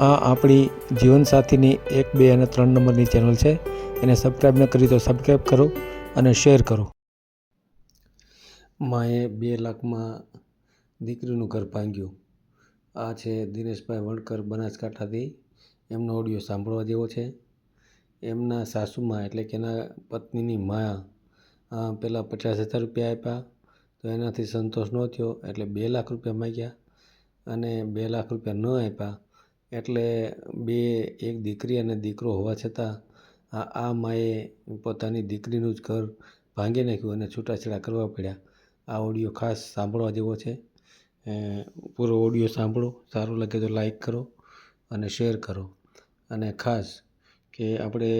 આ આપણી જીવનસાથીની એક બે અને ત્રણ નંબરની ચેનલ છે. એને સબસ્ક્રાઈબ ન કરી તો સબસ્ક્રાઈબ કરો અને શેર કરો. માએ બે લાખમાં દીકરીનું ઘર ભાંગ્યું. આ છે દિનેશભાઈ વણકર બનાસકાંઠાથી. એમનો ઓડિયો સાંભળવા જેવો છે. એમના સાસુમાં એટલે કે એના પત્નીની મા અ, પહેલાં પચાસ હજાર રૂપિયા આપ્યા. તો એનાથી સંતોષ ન થયો એટલે બે લાખ રૂપિયા માગ્યા અને બે લાખ રૂપિયા ન આપ્યા. એટલે બે, એક દીકરી અને દીકરો હોવા છતાં આ આ માએ પોતાની દીકરીનું જ ઘર ભાંગી નાખ્યું અને છૂટાછેડા કરવા પડ્યા. આ ઓડિયો ખાસ સાંભળવા જેવો છે. પૂરો ઓડિયો સાંભળો. સારું લાગે તો લાઈક કરો અને શેર કરો. અને ખાસ કે આપણે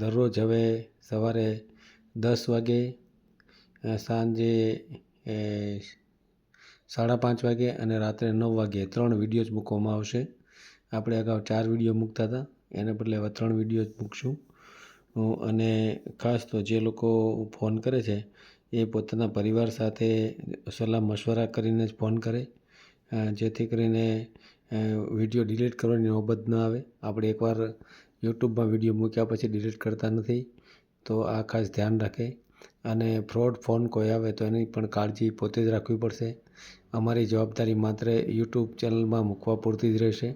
દરરોજ હવે સવારે દસ વાગે સાંજે સાડા પાંચ વાગે અને રાત્રે નવ વાગે ત્રણ વિડીયોઝ મૂકવામાં આવશે. આપણે અગાઉ ચાર વીડિયો મૂકતા હતા, એને બદલે હવે ત્રણ વીડિયો જ મૂકશું. અને ખાસ તો જે લોકો ફોન કરે છે, એ પોતાના પરિવાર સાથે સલાહ મશવરા કરીને જ ફોન કરે. જેથી કરીને વીડિયો ડિલીટ કરવાની નોબત ન આવે. આપણે એકવાર યુટ્યુબમાં વીડિયો મૂક્યા પછી ડિલીટ કરતા નથી, તો આ ખાસ ધ્યાન રાખે. અને ફ્રોડ ફોન કોઈ આવે તો એની પણ કાળજી પોતે જ રાખવી પડશે. અમારી જવાબદારી માત્ર યુટ્યુબ ચેનલમાં મૂકવા પૂરતી જ રહેશે.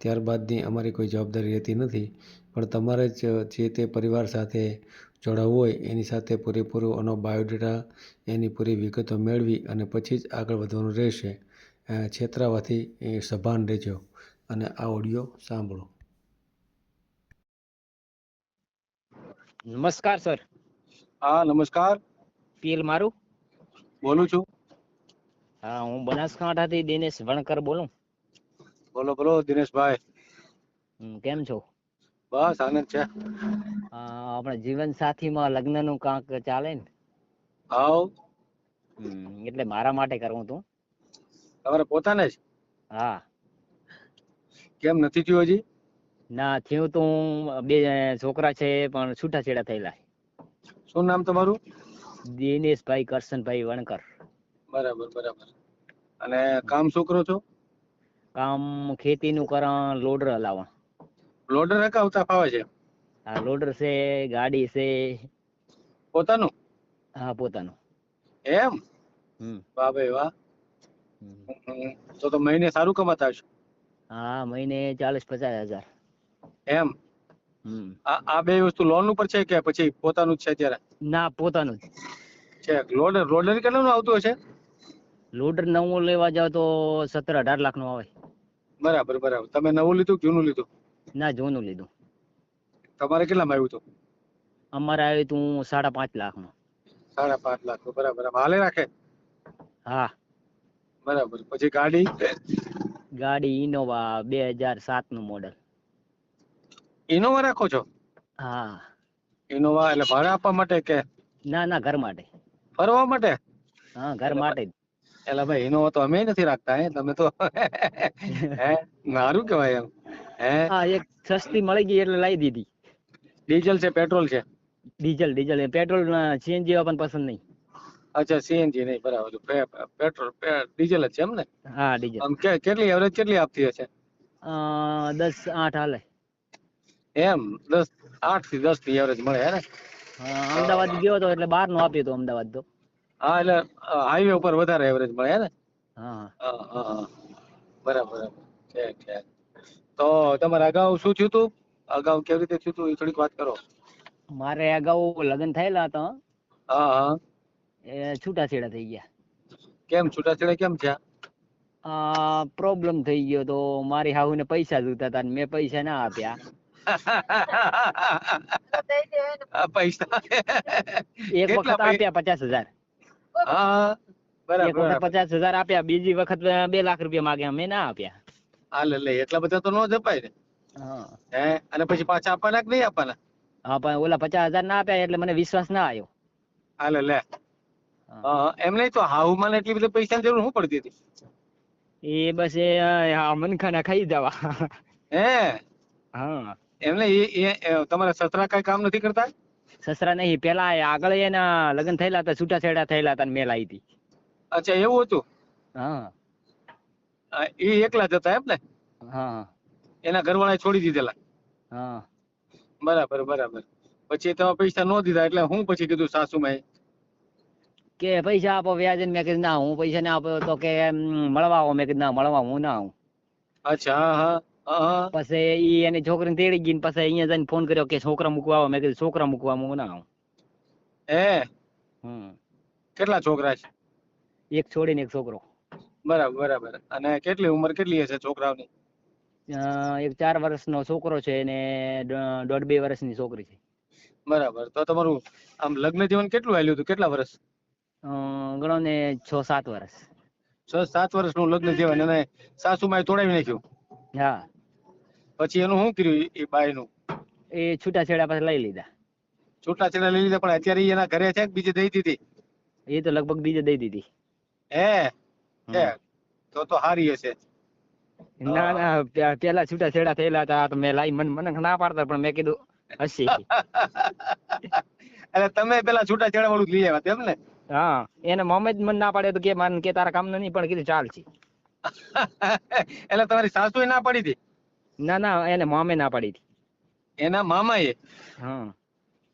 ત્યારબાદની અમારી કોઈ જવાબદારી રહેતી નથી. પણ તમારે જ જે તે પરિવાર સાથે જોડાવવું હોય એની સાથે પૂરેપૂરો એનો બાયોડેટા એની પૂરી વિગતો મેળવી અને પછી જ આગળ વધવાનું રહેશે. છેતરાવાથી એ સભાન રહેજો. અને આ ઓડિયો સાંભળો. નમસ્કાર સર. હા નમસ્કાર. પીએલ મારું? બોલું છું. હા હું બનાસકાંઠાથી દિનેશ વણકર બોલું. બોલો બોલો દિનેશભાઈ. કેમ છો? બસ આનંદ છે. આપણે જીવન સાથીમાં લગ્નનું કાંક ચાલે ને? આવ એટલે મારા માટે કરવું તું. તમારે પોતાને જ? હા. કેમ નથી થયું હજી? ના થયું તો બે છોકરા છે પણ છૂટાછેડા થયેલા. શું નામ તમારું? દિનેશભાઈ કરશનભાઈ વણકર. બરાબર બરાબર. અને કામ શું કરો છો? કામ ખેતીનું કરણ લોડર હલાવણ લોડર હકાવતા ફાવે છે? હા લોડર છે ગાડી છે. પોતાનું? હા પોતાનું. એમ? હમ. વાહ ભાઈ વાહ. તો તો મહિને સારું કમાતા હશો? હા મહિને ચાલીસ પચાસ હજાર. એમ? આ આ બે વસ્તુ લોન ઉપર છે કે પછી પોતાનું જ છે અત્યારે? ના પોતાનું જ. છે લોડર લોડર કેટલાનું આવતું હશે? લોડર નવું લેવા જાવ તો સત્તર અઢાર લાખનું આવે. બરાબર બરાબર. તમે નવું લીધું જૂનું લીધું? ના જૂનું લીધું. તમારે કેટલામાં આવ્યું હતું? અમારે આવ્યું તું સાડા પાંચ લાખનું સાડા પાંચ લાખ બરાબર. હાલે રાખે? હા. બરાબર. પછી ગાડી? ગાડી ઇનોવા બે હજાર સાતનું મોડલ ઇનોવા રાખો છો? હા. ઇનોવા એટલે ભાડા આપવા માટે કે ના ના ઘર માટે. ફરવા માટે? હા ઘર માટે એટલે ભાઈ એનો તો અમે નથી રાખતા હે? તમે તો હે? સારું કહેવાય એમ. હે? હા એક સસ્તી મળી ગઈ એટલે લાવી દીધી. ડીઝલ છે પેટ્રોલ છે? Diesel diesel. પેટ્રોલ સીએનજી આપણને પસંદ નહીં. અચ્છા સીએનજી નહીં બરાબર. પેટ્રોલ ડીઝલ જ છે એમ ને? હા ડીઝલ. આમ કેટલી એવરેજ કેટલી આપતી હશે? અ, દસ આઠ હાલે. એમ દસ આઠથી દસની એવરેજ મળે હે ને? અમદાવાદ ગયો તો એટલે બારનું આપ્યું હતું અમદાવાદ તો. હા એટલે હાઈવે ઉપર વધારે એવરેજ મળે હે ને? હા. હા બરાબર ઠીક છે છે તો તમારે અગાઉ શું થયું હતું? અગાઉ કેવી રીતે થયું હતું? એ થોડીક વાત કરો. મારે અગાઉ લગ્ન થયેલા હતા. હા હા. એ છૂટાછેડા થઈ ગયા. કેમ? છૂટાછેડા કેમ થયા? આ પ્રોબ્લેમ થઈ ગયો તો મારી હાહુને પૈસા જોતા હતા ને મેં પૈસા ના આપ્યા. પૈસા એક વખત આપ્યા પચાસ હજાર. હા બરાબર પચાસ હજાર આપ્યા બીજી વખત બે લાખ રૂપિયા માંગ્યા મેં ના આપ્યા. હાલે લે એટલા બધા તો નો જપાય ને. હા. અને પછી પાછા આપવાના કે નહીં આપવાના? હા પણ ઓલા પચાસ હજાર ના આપ્યા એટલે મને વિશ્વાસ ના આવ્યો હાલે લે એમ નહીં તો હાઉ મને એટલી બધી પૈસાની જરૂર શું પડતી હતી? એ બસ એ મનખાના ખાઈ જવા. હે? હા. એમને એ તમારા સસરા કઈ કામ નથી કરતા? સસરા નહીં પેલા આગળ એના લગ્ન થયેલા હતા છૂટાછેડા થયેલા હતા મેલ આવી હતી. અચ્છા એવું હતું? હા. એ એકલા જ હતા એમ ને? હા એના ઘરવાળાએ છોડી દીધેલા? હા. બરાબર બરાબર. પછી તમે પૈસા ન દીધા એટલે હું પછી કીધું સાસુમાએ? કે પૈસા આપો વ્યાજ મેં કીધું ના હું પૈસા ના આપો તો કે મળવા આવો મેં કીધું ના મળવા હું ના આવું. અચ્છા હા હા. પછી ઈ એની છોકરીને તેડી ગઈ પછી અહીંયા જઈને ફોન કર્યો કે છોકરા મૂકવા આવો. મેં કીધું છોકરા મૂકવા હું ના આવું. હે? હમ. કેટલા છોકરા છે? એક છોડીને એક છોકરો. બરાબર બરાબર. અને કેટલી ઉંમર કેટલી હશે છોકરાઓની? એક ચાર વર્ષનો છોકરો છે ને દોઢ બે વર્ષની છોકરી છે. બરાબર. તો તમારું આમ લગ્ન જીવન કેટલું હાલ્યું હતું? કેટલા વર્ષ? અ, ગણો ને છ સાત વર્ષ. છ સાત વર્ષનું લગ્ન જીવન અને સાસુમાએ તોડાવી નાખ્યું? હા. પછી એનું શું કર્યું એ બાયનું એ છૂટાછેડા પાસે લઈ લીધા. છૂટાછેડા લઈ લીધા પણ અત્યારે એના ઘરે છે કે બીજે દઈ દીધી? એ તો લગભગ બીજે દઈ દીધી. હે? તો તો હારી હશે. ના ના પેલા છૂટાછેડા થયેલા હતા તો મેં લાઈ મન મને ના પાડતા પણ મેં કીધું હસી એટલે તમે પેલા છૂટાછેડા વાળું જ લઈ આવ્યા તેમ ને? હા એને મમ્મી જ મને ના પાડે તો કે માન કે તારા કામ નહીં પણ કીધું ચાલશે. એટલે તમારી સાસુ ના પાડી હતી? ના ના એને મામે ના પાડી હતી. એના મામાએ? હા.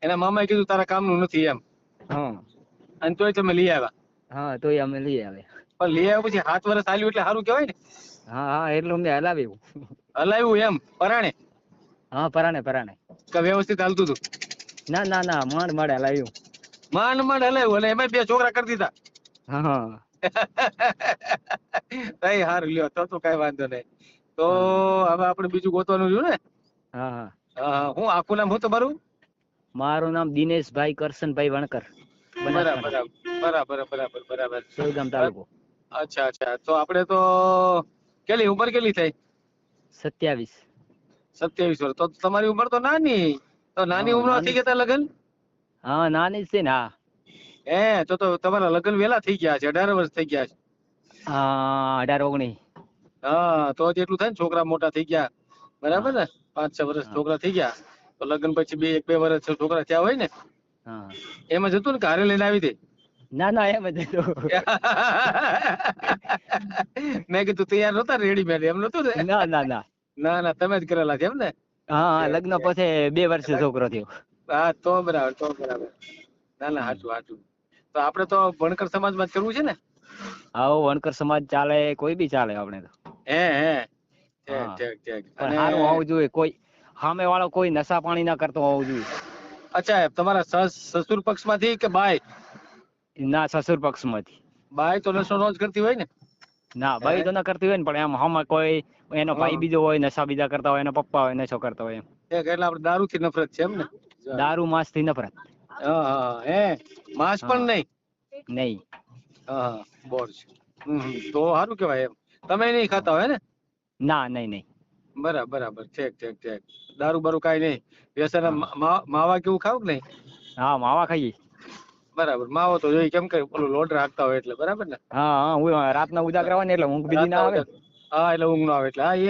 એના મામાએ કીધું તારા કામનું નથી એમ. હા. અને તોય તમે લઈ આવ્યા. હા તોય અમે લઈ આવ્યા. પણ લઈ આવ્યા પછી સાત વર્ષ હાલ્યું એટલે સારું કહેવાય ને. હા હા એટલું મેં હલાવ્યું. હલાવ્યું એમ પરાણે? હા પરાણે પરાણે. કે વ્યવસ્થિત હાલતું હતું? ના ના ના માંડ માંડ હલાવ્યું. માંડ માંડ હલાવ્યું અને એમાં બે છોકરા કરી દીધા. હા હા. હારું લ્યો તો તો કઈ વાંધો નહીં. તો હવે આપણે બીજું ગોતવાનું છે ને? હા હા. હા આખું નામ હું તમારું? મારું નામ દિનેશભાઈ કરશનભાઈ વણકર. બરાબર બરાબર બરાબર બરાબર. બરાબર તાલુકો. અચ્છા અચ્છા. તો આપણે તો કેટલી ઉંમર કેટલી થઈ? સત્યાવીસ. સત્યાવીસ વર્ષ. તો તમારી ઉંમર તો નાની. તો નાની ઉંમર થઈ ગયા લગ્ન? હા નાની છે ને હા. હે તો તો તમારા લગ્ન વેલા થઈ ગયા છે. અઢાર વર્ષ થઈ ગયા છે. હા અઢાર ઓગણીસ. હા તો જ એટલું થાય ને છોકરા મોટા થઈ ગયા. બરાબર ને? પાંચ છ વર્ષ છોકરા થઈ ગયા. તો લગ્ન પછી બે એક બે વર્ષ છોકરા થયા હોય ને એમાં એમ જ હતું ને ઘરે લઈને આવી દે. ના ના એમ જ હતું. મેં કીધું તૈયાર નતા રેડીમેડ એમ નતું ને? ના ના ના. ના ના તમે જ કરેલા છે એમ ને? હા હા લગ્ન પછી બે વર્ષે છોકરો થયો. હા તો બરાબર તો બરાબર. ના ના હાચું હાચું. તો આપણે તો ભણકર સમાજમાં જ કરવું છે ને? આવો વણકર સમાજ ચાલે કોઈ બી ચાલે આપણે તો. હે હે. ઠીક. ઠીક ઠીક. પણ અને સારું હોવું જોઈએ. કોઈ સામે વાળો કોઈ નશા પાણી ના કરતો હોવું જોઈએ. અચ્છા તમારા સસ સસુર પક્ષમાંથી કે બાય ના સસુર પક્ષમાંથી. બાય તો નશો નો જ કરતી હોય ને? ના ભાઈ તો ના કરતી હોય ને પણ એમ હમ કોઈ એનો ભાઈ બીજો હોય નશા બીજા કરતા હોય એનો પપ્પા હોય નશો કરતા હોય એમ. એટલે આપણે દારૂ થી નફરત છે એમ ને? દારૂ માંસથી નફરત. હા માંસ પણ. નહીં? નહીં. હા બોર છે. તો સારું કહેવાય એમ. તમે નહીં ખાતા હોય ને? ના નહીં નહીં. બરાબર બરાબર. ઠીક ઠીક ઠીક. દારૂ બારૂ કાઈ નહીં. વ્યસન માવા કેવું ખાવ કે નહીં? હા માવા ખાઈએ. બરાબર. માવો તો જોઈ કેમ કે પેલું લોટ રાખતા હોય એટલે બરાબર ને? હા હા હું રાતના ઉજાગરા હોય ને એટલે ઊંઘ બીજી ના આવે. હા એટલે ઊંઘ નો આવે. એટલે હા એ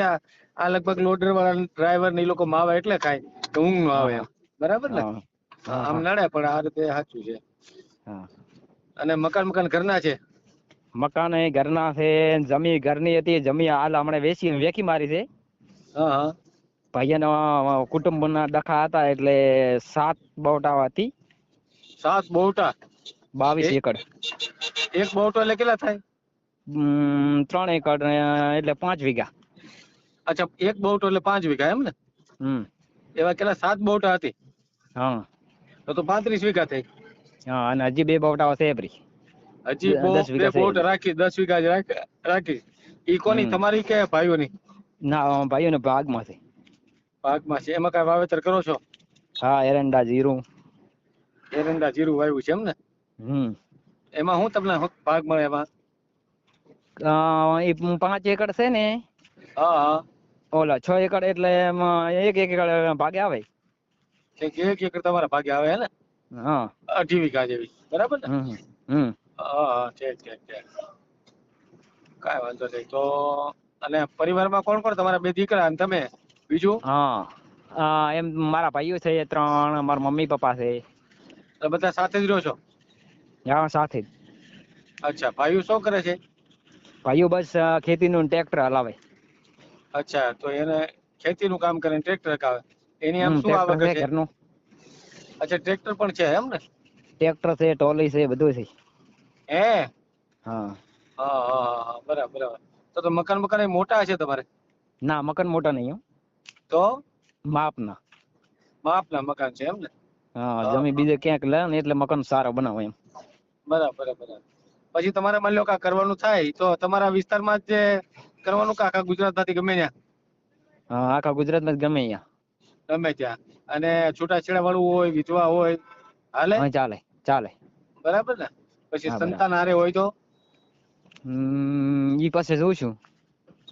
આ લગભગ લોડર વાળા ડ્રાઈવર ને એ લોકો માવા એટલે ખાય કે ઊંઘ નો આવે એમ. બરાબર ને? આમ નડે પણ આ રીતે સાચું છે. હા. અને મકાન મકાન ઘરના છે? મકાન એ ઘરના છે જમી ઘરની હતી જમી હાલ હમણાં વેચી વેખી મારી છે. ભાઈઓનો કુટુંબના ડખા હતા એટલે સાત બોટા હતી. સાત બોવટા બાવીસ એકડ. એક બોટો એટલે કેટલા થાય? ત્રણ એકડ એટલે પાંચ વીઘા. અચ્છા એક બોવટો એટલે પાંચ વીઘા એમ ને? હમ. એવા કેટલા સાત બોવટા હતી? હા. તો તો પાંત્રીસ વીઘા થઈ. હા અને હજી બે બોટાઓ છે ફરી હજી બે બોટ રાખી દસ વીઘા જ રાખી ઈ કોની તમારી કે ભાઈઓની? ના ભાઈઓને ભાગમાં છે ભાગમાં છે. એમાં કઈ વાવેતર કરો છો? હા એરંડા જીરું. એરંડા જીરું વાવ્યું છે એમ ને? હમ. એમાં હું તમને ભાગ મળે એમાં? એ પાંચ એકડ છે ને. હા ઓલા છ એકડ એટલે એમાં એક એક એકડ ભાગે આવે. એક એક એકર તમારા ભાગે આવે હે ને? હા. અઢી વીઘા જેવી. બરાબર ને? હમ. હા છે કાંઈ વાંધો નહીં. તો અને પરિવારમાં કોણ કોણ? તમારા બે દીકરા અને તમે? બીજું? હા. એમ મારા ભાઈઓ છે એ ત્રણ મારા મમ્મી પપ્પા છે તો બધા સાથે જ રહો છો? હા સાથે જ. અચ્છા ભાઈઓ શું કરે છે? ભાઈઓ બસ ખેતીનું ટ્રેક્ટર હલાવે. અચ્છા તો એને ખેતીનું કામ કરે ટ્રેક્ટર કાવે. એની આમ શું આવે આવક છે છે ઘરનું. અચ્છા ટ્રેક્ટર પણ છે એમ ને? ટ્રેક્ટર છે ટોલી છે બધું છે. હે? હા. હા બરાબર બરાબર. તો તો મકાન મકાન મોટા છે તમારે? ના મકાન મોટા નહીં તો? માપના. માપના મકાન છે એમ ને? હા. જમીન બીજે ક્યાંક લે ને એટલે મકાન સારા બનાવો એમ. બરાબર બરાબર પછી તમારે માની લો કે કરવાનું થાય તો તમારા વિસ્તારમાં જ કરવાનું કે આખા ગુજરાતમાંથી ગમે ત્યાં? હા આખા ગુજરાતમાં જ ગમે અહીંયા. ગમે ત્યાં. અને છૂટાછેડા વાળું હોય વિધવા હોય હાલે? ચાલે ચાલે. બરાબર ને? પછી સંતાન હારે હોય તો? ઈ પાસે જોઉં છું.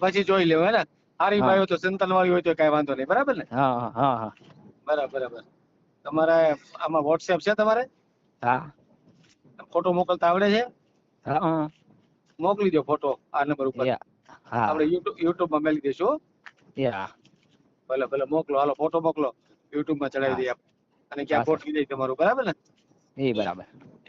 પછી જોઈ લેવું હે ને હારી. ભાઈ તો સંતાન વાળી હોય તો કઈ વાંધો નહીં બરાબર ને? હા હા હા બરાબર બરાબર. તમારે આમાં વોટ્સએપ છે તમારે? હા. ફોટો મોકલતા આવડે છે? હા મોકલી દો ફોટો આ નંબર ઉપર. હા. આપણે યુટ્યુબમાં મેલી દઈશું. યા. ભલે ભલે મોકલો. હાલો ફોટો મોકલો. યુટ્યુબમાં ચડાવી દઈએ અને ક્યાં. ફોટો દઈ તમારું બરાબર ને? એ બરાબર.